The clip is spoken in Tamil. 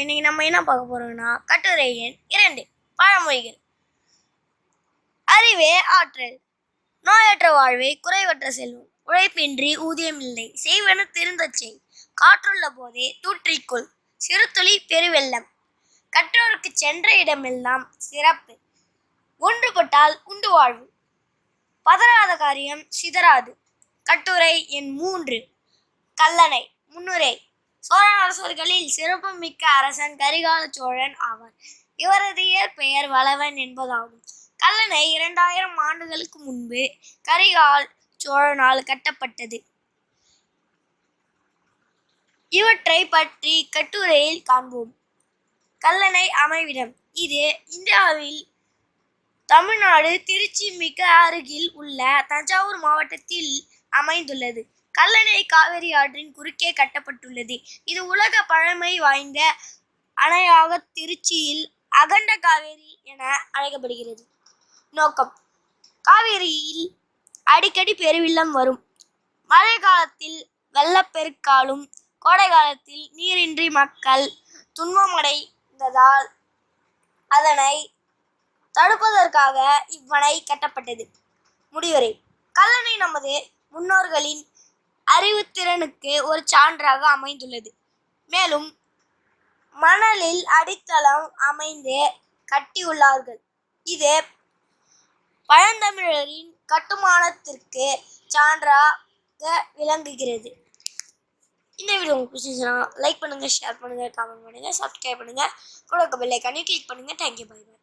இன்னைக்கு நம்ம என்ன பார்க்க போறோம்னா கட்டுரை எண் இரண்டு பழமொழிகள். அறிவே ஆற்றல். நோயற்ற வாழ்வே குறைவற்ற செல்வம். உழைப்பின்றி ஊதியம் இல்லை செய்வன திருந்தச் செய். காற்றுள்ள போதே தூற்றிக்கொள். சிறுதுளி பெருவெள்ளம். கற்றோருக்கு சென்ற இடமெல்லாம் சிறப்பு. ஒன்றுபட்டால் உண்டு வாழ்வு. பதறாத காரியம் சிதறாது. கட்டுரை எண் மூன்று. கல்லணை முன்னுரை. சோழ அரசர்களில் சிறப்புமிக்க அரசன் கரிகால சோழன் ஆவார் இவரது இயற்பெயர் வளவன் என்பதாகும். கல்லணை இரண்டாயிரம் ஆண்டுகளுக்கு முன்பு கரிகால் சோழனால் கட்டப்பட்டது. இவற்றை பற்றி கட்டுரையில் காண்போம். கல்லணை அமைவிடம் இது இந்தியாவில் தமிழ்நாடு திருச்சி மிக அருகில் உள்ள தஞ்சாவூர் மாவட்டத்தில் அமைந்துள்ளது. கல்லணை காவிரி ஆற்றின் குறுக்கே கட்டப்பட்டுள்ளது. இது உலக பழமை வாய்ந்த அணையாக திருச்சியில் அகண்ட காவேரி என அழைக்கப்படுகிறது. நோக்கம். காவிரியில் அடிக்கடி பெருவெள்ளம் வரும். மழை காலத்தில் வெள்ளப்பெருக்காலும் கோடை காலத்தில் நீரின்றி மக்கள் துன்பமடைந்ததால் அதனை தடுப்பதற்காக இவ்வணை கட்டப்பட்டது. முடிவுரை. கல்லணை நமது முன்னோர்களின் அறிவுத்திறனுக்கு ஒரு சான்றாக அமைந்துள்ளது. மேலும் மணலில் அடித்தளம் அமைந்து கட்டியுள்ளார்கள். இது பழந்தமிழரின் கட்டுமானத்திற்கு சான்றாக விளங்குகிறது. இந்த வீடியோ உங்களுக்கு பிடிச்சிருந்துச்சுன்னா லைக் பண்ணுங்க ஷேர் பண்ணுங்க கமெண்ட் பண்ணுங்க சப்ஸ்கிரைப் பண்ணுங்க. கூட பெல் ஐக்கானே கிளிக் பண்ணுங்க. Thank you bye by